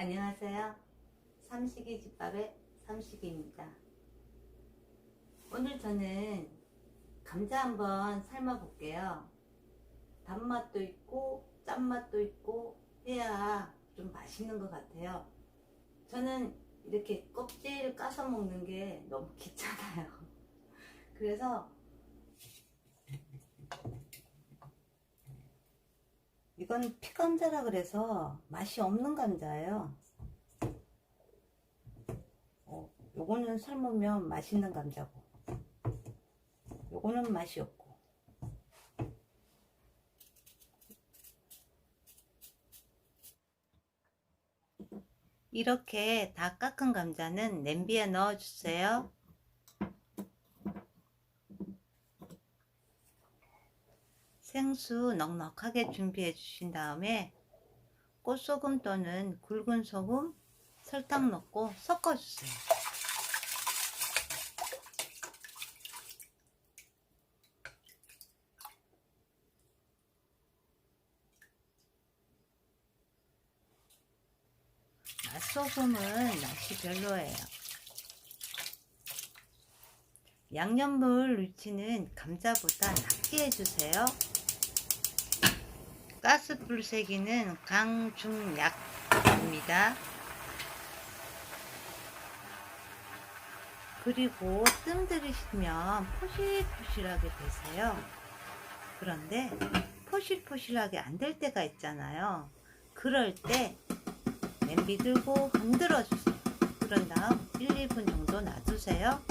안녕하세요. 삼식이 집밥의 삼식이입니다. 오늘 저는 감자 한번 삶아 볼게요. 단맛도 있고 짠맛도 있고 해야 좀 맛있는 것 같아요. 저는 이렇게 껍질 까서 먹는 게 너무 귀찮아요. 그래서 이건 피감자라 그래서 맛이 없는 감자예요. 어, 요거는 삶으면 맛있는 감자고, 요거는 맛이 없고. 이렇게 다 깎은 감자는 냄비에 넣어주세요. 생수 넉넉하게 준비해 주신 다음에 꽃소금 또는 굵은 소금, 설탕 넣고 섞어 주세요. 맛소금은 맛이 별로예요. 양념물 위치는 감자보다 낮게 해주세요. 가스불 세기는 강, 중, 약입니다. 그리고 뜸 들이시면 포실포실하게 되세요. 그런데 포실포실하게 안 될 때가 있잖아요. 그럴 때 냄비 들고 흔들어 주세요. 그런 다음 1, 2분 정도 놔두세요.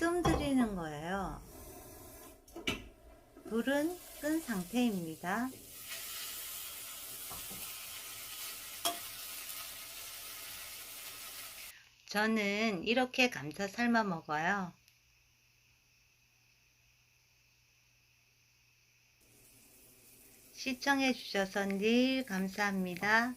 뜸 들이는 거예요. 불은 끈 상태입니다. 저는 이렇게 감자 삶아 먹어요. 시청해 주셔서 늘 감사합니다.